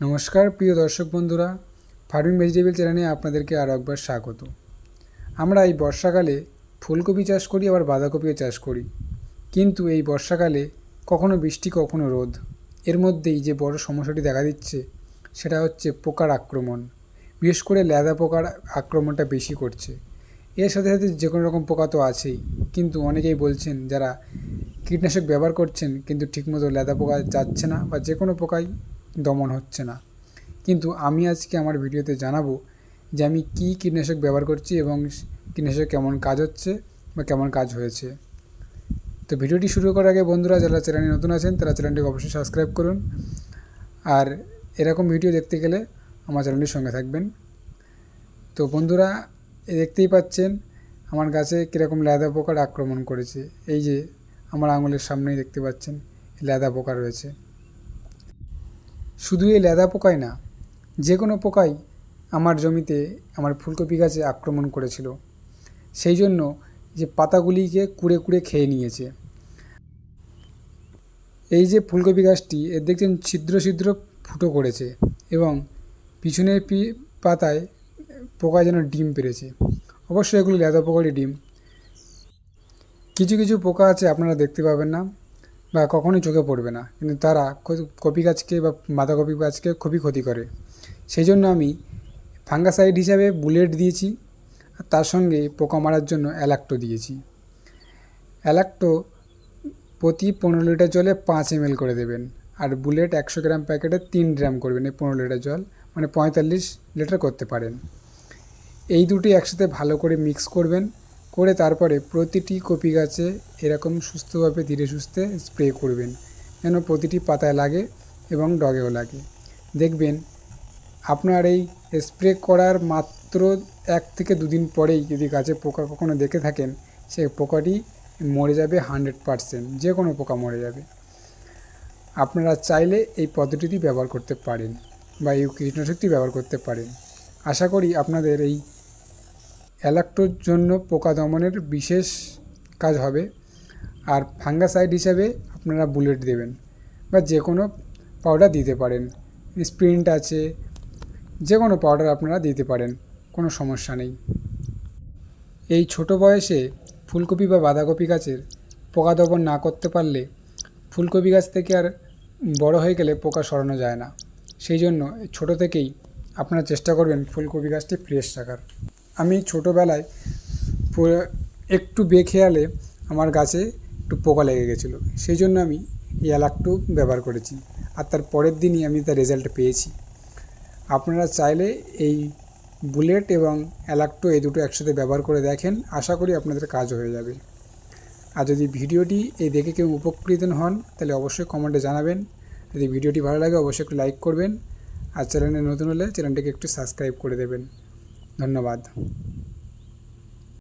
নমস্কার, প্রিয় দর্শক বন্ধুরা ফার্মিং ভেজিটেবল চ্যানেলে আপনাদেরকে আরও একবার স্বাগত। আমরা এই বর্ষাকালে ফুলকপি চাষ করি, আবার বাঁধাকপিও চাষ করি। কিন্তু এই বর্ষাকালে কখনো বৃষ্টি, কখনো রোদ। এর মধ্যেই যে বড় সমস্যাটি দেখা দিচ্ছে, সেটা হচ্ছে পোকার আক্রমণ। বিশেষ করে ল্যাদা পোকার আক্রমণটা বেশি করছে। এর সাথে সাথে যে কোনো রকম পোকা তো আছেই। কিন্তু অনেকেই বলছেন, যারা কীটনাশক ব্যবহার করছেন, কিন্তু ঠিকমতো ল্যাদা পোকা যাচ্ছে না বা যে কোনো পোকাই দমন হচ্ছে না। কিন্তু আমি আজকে আমার ভিডিওতে জানাব যে আমি কী কীটনাশক ব্যবহার করছি এবং কীটনাশক কেমন কাজ হচ্ছে বা কেমন কাজ হয়েছে। তো ভিডিওটি শুরু করার আগে বন্ধুরা, যারা চ্যানেলে নতুন আছেন, তারা চ্যানেলটিকে অবশ্যই সাবস্ক্রাইব করুন। আর এরকম ভিডিও দেখতে গেলে আমার চ্যানেলটির সঙ্গে থাকবেন। তো বন্ধুরা দেখতেই পাচ্ছেন আমার গাছে কীরকম ল্যাদা পোকার আক্রমণ করেছে। এই যে আমার আঙুলের সামনেই দেখতে পাচ্ছেন ল্যাদা পোকা রয়েছে। শুধু এই ল্যাদা পোকাই না, যে কোনো পোকাই আমার জমিতে আমার ফুলকপি গাছে আক্রমণ করেছিল। সেই জন্য যে পাতাগুলিকে কুড়ে কুড়ে খেয়ে নিয়েছে। এই যে ফুলকপি গাছটি, এর দেখছেন ছিদ্র ছিদ্র ফুটো করেছে এবং পিছনের পি পাতায় পোকা যেন ডিম পেরেছে। অবশ্যই এগুলো লেদা পোকারই ডিম। কিছু কিছু পোকা আছে আপনারা দেখতে পাবেন না। বা কখনোই চোখে পড়বে না। কিন্তু তারা কপি গাছকে বা বাঁধাকপি গাছকে খুবই ক্ষতি করে। সেই জন্য আমি ফাঙ্গাসাইড হিসাবে বুলেট দিয়েছি, আর তার সঙ্গে পোকা মারার জন্য অ্যালাক্টো দিয়েছি। অ্যালাক্টো প্রতি পনেরো লিটার জলে পাঁচ এম করে দেবেন, আর বুলেট একশো গ্রাম প্যাকেটে তিন গ্রাম করবেন এই পনেরো লিটার জল মানে পঁয়তাল্লিশ লিটার করতে পারেন। এই দুটি একসাথে ভালো করে মিক্স করবেন করে তারপরে প্রতিটি কপি গাছে এরকম সুস্থভাবে ধীরে সুস্থে স্প্রে করবেন। যেন প্রতিটি পাতায় লাগে এবং ডগেও লাগে। দেখবেন, আপনার এই স্প্রে করার মাত্র এক থেকে দুদিন পরেই যদি গাছে পোকা কখনো দেখে থাকেন, সে পোকাটি মরে যাবে হান্ড্রেড পারসেন্ট যে কোনো পোকা মরে যাবে। আপনারা চাইলে এই পদ্ধতিটি ব্যবহার করতে পারেন বা এই কীটনাশকটি ব্যবহার করতে পারেন। আশা করি আপনাদের এই অ্যালাক্টোর জন্য পোকা দমনের বিশেষ কাজ হবে। আর ফাঙ্গাসাইড হিসাবে আপনারা বুলেট দেবেন বা যে কোনো পাউডার দিতে পারেন। স্প্রিন্ট আছে যে কোনো পাউডার আপনারা দিতে পারেন, কোনো সমস্যা নেই। এই ছোট বয়সে ফুলকপি বা বাঁধাকপি গাছের পোকা দমন না করতে পারলে ফুলকপি গাছ থেকে আর বড় হয়ে গেলে পোকা সরানো যায় না। সেই জন্য ছোট থেকেই আপনারা চেষ্টা করবেন ফুলকপি গাছটি ফ্রেশ রাখার। আমি ছোটোবেলায় একটু বেখেয়ালে আমার গাছে একটু পোকা লেগে গেছিল। সেই জন্য আমি এই ব্যবহার করেছি আর তার পরের দিনই আমি তার রেজাল্ট পেয়েছি। আপনারা চাইলে এই বুলেট এবং অ্যালাক্টো এই দুটো একসাথে ব্যবহার করে দেখেন, আশা করি আপনাদের কাজ হয়ে যাবে। আর যদি ভিডিওটি এই দেখে কেউ উপকৃত হন, তাহলে অবশ্যই কমেন্টে জানাবেন। যদি ভিডিওটি ভালো লাগে, অবশ্যই একটু লাইক করবেন। আর চ্যানেলে নতুন হলে চ্যানেলটিকে একটু সাবস্ক্রাইব করে দেবেন। धन्यवाद।